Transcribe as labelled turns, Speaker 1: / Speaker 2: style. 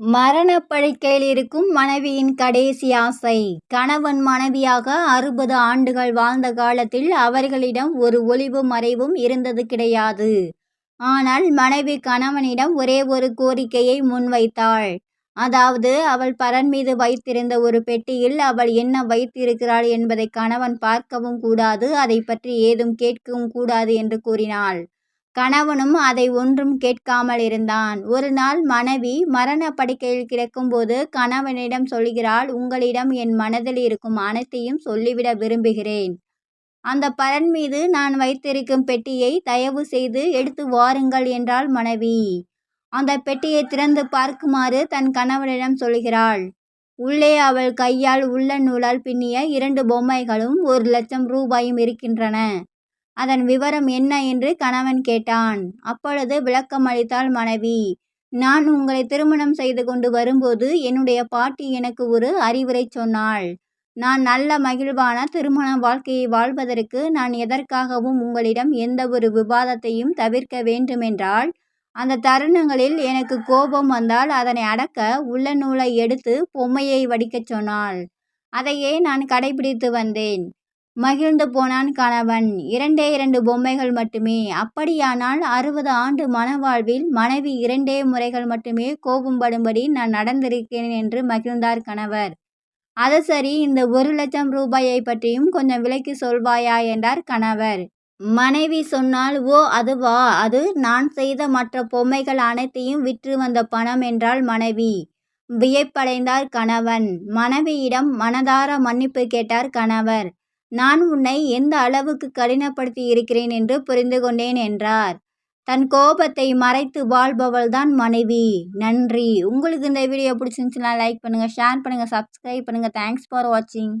Speaker 1: மரணப்படுக்கையில் இருக்கும் மனைவியின் கடைசி ஆசை. கணவன் மனைவியாக அறுபது ஆண்டுகள் வாழ்ந்த காலத்தில் அவர்களிடம் ஒரு ஒளிவு மறைவும் இருந்தது கிடையாது. ஆனால் மனைவி கணவனிடம் ஒரே ஒரு கோரிக்கையை முன்வைத்தாள். அதாவது அவள் பரன் மீது வைத்திருந்த ஒரு பெட்டியில் அவள் என்ன வைத்திருக்கிறாள் என்பதை கணவன் பார்க்கவும் கூடாது அதை பற்றி ஏதும் கேட்கவும் கூடாது என்று கூறினாள். கணவனும் அதை ஒன்றும் கேட்காமல் இருந்தான். ஒரு நாள் மனைவி மரண படுக்கையில் கிடக்கும்போது கணவனிடம் சொல்கிறாள் உங்களிடம் என் மனதில் இருக்கும் அனைத்தையும் சொல்லிவிட விரும்புகிறேன். அந்த பரன் மீது நான் வைத்திருக்கும் பெட்டியை தயவு செய்து எடுத்து வாருங்கள் என்றாள் மனைவி. அந்த பெட்டியை திறந்து பார்க்குமாறு தன் கணவனிடம் சொல்கிறாள். உள்ளே அவள் கையால் உள்ள நூலால் பின்னிய இரண்டு பொம்மைகளும் ஒரு லட்சம் ரூபாயும் இருக்கின்றன. அதன் விவரம் என்ன என்று கணவன் கேட்டான். அப்பொழுது விளக்கம் அளித்தாள் மனைவி நான் உங்களை திருமணம் செய்து கொண்டு வரும்போது என்னுடைய பாட்டி எனக்கு ஒரு அறிவுரை சொன்னாள். நான் நல்ல மகிழ்வான திருமண வாழ்க்கையை வாழ்வதற்கு நான் எதற்காகவும் உங்களிடம் எந்த ஒரு விவாதத்தையும் தவிர்க்க வேண்டுமென்றால் அந்த தருணங்களில் எனக்கு கோபம் வந்தால் அதனை அடக்க உள்ள நூலை எடுத்து பொம்மையை வடிக்கச் சொன்னாள். அதையே நான் கடைபிடித்து வந்தேன். மகிழ்ந்து போனான் கணவன். இரண்டே இரண்டு பொம்மைகள் மட்டுமே. அப்படியானால் அறுபது ஆண்டு மனவாழ்வில் மனைவி இரண்டே முறைகள் மட்டுமே கோபம்படும்படி நான் நடந்திருக்கிறேன் என்று மகிழ்ந்தார் கணவர். அது சரி இந்த ஒரு லட்சம் ரூபாயை பற்றியும் கொஞ்சம் விலைக்கு சொல்வாயா என்றார் கணவர். மனைவி சொன்னால் ஓ அதுவா? அது நான் செய்த மற்ற பொம்மைகள் அனைத்தையும் விற்று வந்த பணம் என்றால் மனைவி. வியப்படைந்தார் கணவன். மனைவியிடம் மனதார மன்னிப்பு கேட்டார் கணவர். நான் உன்னை எந்த அளவுக்கு கடினப்படுத்தி இருக்கிறேன் என்று புரிந்து கொண்டேன் என்றார். தன் கோபத்தை மறைத்து வாழ்பவள்தான் மனைவி. நன்றி. உங்களுக்கு இந்த வீடியோ பிடிச்சிருந்துச்சுன்னா லைக் பண்ணுங்கள் ஷேர் பண்ணுங்கள் சப்ஸ்கிரைப் பண்ணுங்கள் தேங்க்ஸ் ஃபார் வாட்சிங்